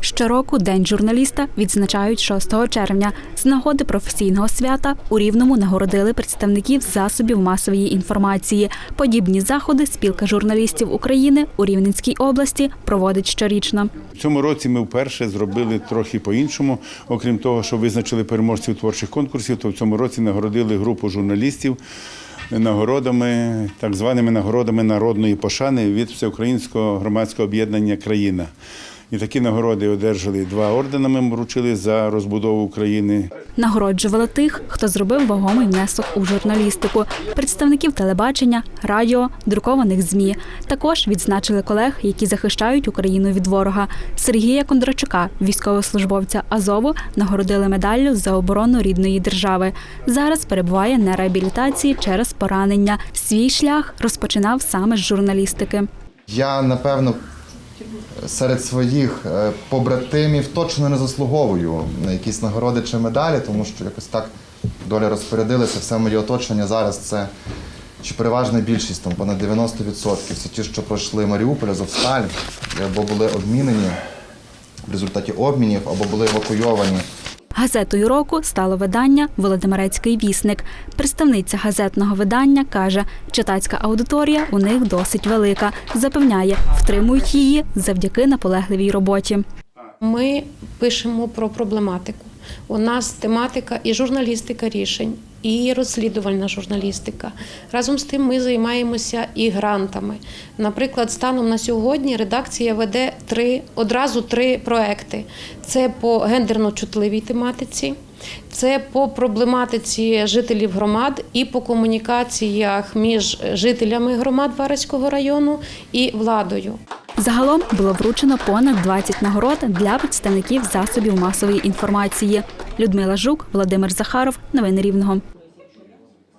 Щороку День журналіста відзначають 6 червня. З нагоди професійного свята у Рівному нагородили представників засобів масової інформації. Подібні заходи спілка журналістів України у Рівненській області проводить щорічно. В цьому році ми вперше зробили трохи по-іншому. Окрім того, що визначили переможців творчих конкурсів, то в цьому році нагородили групу журналістів нагородами, так званими нагородами народної пошани від Всеукраїнського громадського об'єднання Країна. І такі нагороди одержали два ордена. Ми вручили за розбудову України. Нагороджували тих, хто зробив вагомий внесок у журналістику, представників телебачення, радіо, друкованих змі. Також відзначили колег, які захищають Україну від ворога. Сергія Кондрачука, військовослужбовця Азову, нагородили медаллю за оборону рідної держави. Зараз перебуває на реабілітації через поранення. Свій шлях розпочинав саме з журналістики. Я напевно серед своїх е, побратимів точно не заслуговую на якісь нагороди чи медалі, тому що якось так доля розпорядилася, все моє оточення зараз це чи переважна більшість, там понад 90%. Це ті, що пройшли Маріуполь, Азовсталь, або були обмінені в результаті обмінів, або були евакуйовані. Газетою року стало видання Володимирецький вісник. Представниця газетного видання каже, читацька аудиторія у них досить велика. Запевняє, втримують її завдяки наполегливій роботі. Ми пишемо про проблематику. У нас тематика і журналістика рішень, і розслідувальна журналістика. Разом з тим ми займаємося і грантами. Наприклад, станом на сьогодні редакція веде три одразу три проекти: це по гендерно чутливій тематиці. Це по проблематиці жителів громад і по комунікаціях між жителями громад Вараського району і владою. Загалом було вручено понад 20 нагород для представників засобів масової інформації. Людмила Жук, Володимир Захаров. Новини Рівного.